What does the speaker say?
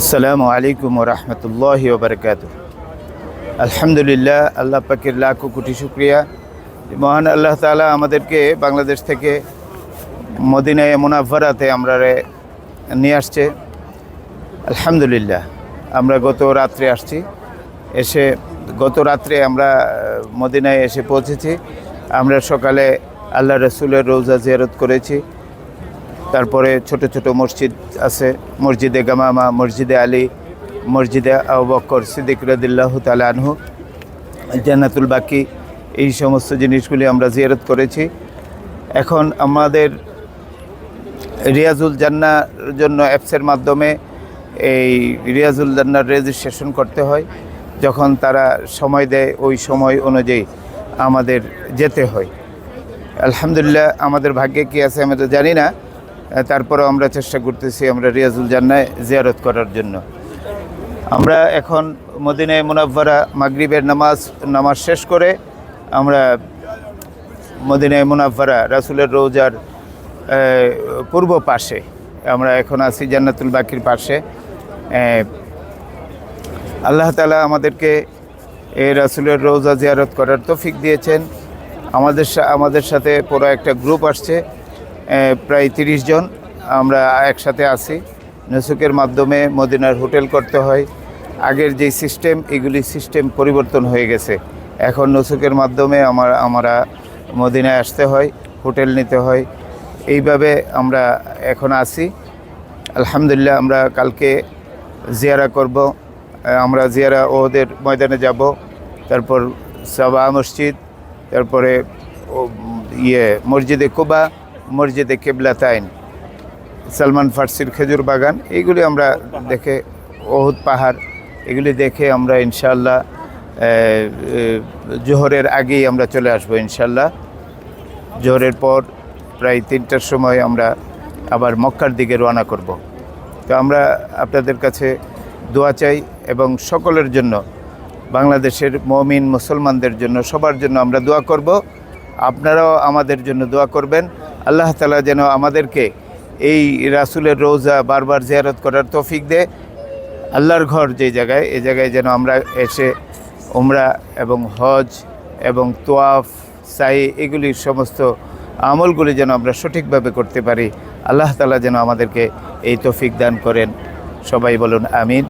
আসসালামু আলাইকুম রহমতুল্লাহ ওবরকাত আলহামদুলিল্লাহ, আল্লাহ পাকের লাখ কোটি শুক্রিয়া। মহান আল্লাহ তাআলা আমাদেরকে বাংলাদেশ থেকে মদিনায় মুনাফারাতে আমরা নিয়ে আসছে। আলহামদুলিল্লাহ, আমরা গত রাত্রে আসছি। এসে গত রাত্রে আমরা মদিনায় এসে পৌঁছেছি। আমরা সকালে আল্লাহ রসুলের রোজা জিয়ারত করেছি। তারপরে ছোট ছোট মসজিদ আছে, মসজিদে গামামা, মসজিদে আলী, মসজিদে আবু বক্কর সিদ্দিক রদিল্লাহ তালা আনহু, জান্নাতুল বাকি, এই সমস্ত জিনিসগুলি আমরা জিয়ারত করেছি। এখন আমাদের রিয়াজুল জান্নার জন্য অ্যাপসের মাধ্যমে এই রিয়াজুল জান্নার রেজিস্ট্রেশন করতে হয়, যখন তারা সময় দেয়, ওই সময় অনুযায়ী আমাদের যেতে হয়। আলহামদুলিল্লাহ, আমাদের ভাগ্যে কি আছে আমি তো জানি না তারপরেও আমরা চেষ্টা করতেছি আমরা রিয়াজুল জান্নায় জিয়ারত করার জন্য। আমরা এখন মদিনায় মুনাফারা মাগরিবের নামাজ নামাজ শেষ করে আমরা মদিনায় মুনাফারা রাসুলের রোজার পূর্ব পাশে আমরা এখন আছি জান্নাতুল বাকির পাশে। আল্লাহ তালা আমাদেরকে এই রাসুলের রোজা জিয়ারত করার তৌফিক দিয়েছেন। আমাদের আমাদের সাথে পুরো একটা গ্রুপ আসছে। প্রায় তিরিশ জন আমরা একসাথে আছি। নসুকের মাধ্যমে মদিনার হোটেল করতে হয়। আগের যে সিস্টেম, এগুলি সিস্টেম পরিবর্তন হয়ে গেছে। এখন নসুকের মাধ্যমে আমার, আমরা মদিনায় আসতে হয়, হোটেল নিতে হয়। এইভাবে আমরা এখন আছি। আলহামদুলিল্লাহ আমরা কালকে জিয়ারা করব। আমরা জিয়ারা ওদের ময়দানে যাব। তারপর সাবা মসজিদ, তারপরে ইয়ে মসজিদে কুবা মসজিদে কেবলাতাইন সালমান ফার্সির খেজুর বাগান, এইগুলি আমরা দেখে, ওহুদ পাহাড়, এগুলি দেখে আমরা ইনশাল্লাহ জোহরের আগেই আমরা চলে আসব ইনশাল্লাহ জোহরের পর প্রায় তিনটার সময় আমরা আবার মক্কার দিকে রওনা করব। তো আমরা আপনাদের কাছে দোয়া চাই এবং সকলের জন্য, বাংলাদেশের মমিন মুসলমানদের জন্য সবার জন্য আমরা দোয়া করব। আপনারাও আমাদের জন্য দোয়া করবেন। আল্লাহ তালা যেন আমাদেরকে এই রাসুলের রোজা বারবার জিয়ারত করার তৌফিক দেয় আল্লাহর ঘর যে জায়গায়, এ জায়গায় যেন আমরা এসে উমরা এবং হজ এবং তোয়াফ, সাই এগুলির সমস্ত আমলগুলি যেন আমরা সঠিকভাবে করতে পারি। আল্লাহ তালা যেন আমাদেরকে এই তৌফিক দান করেন। সবাই বলুন আমিন।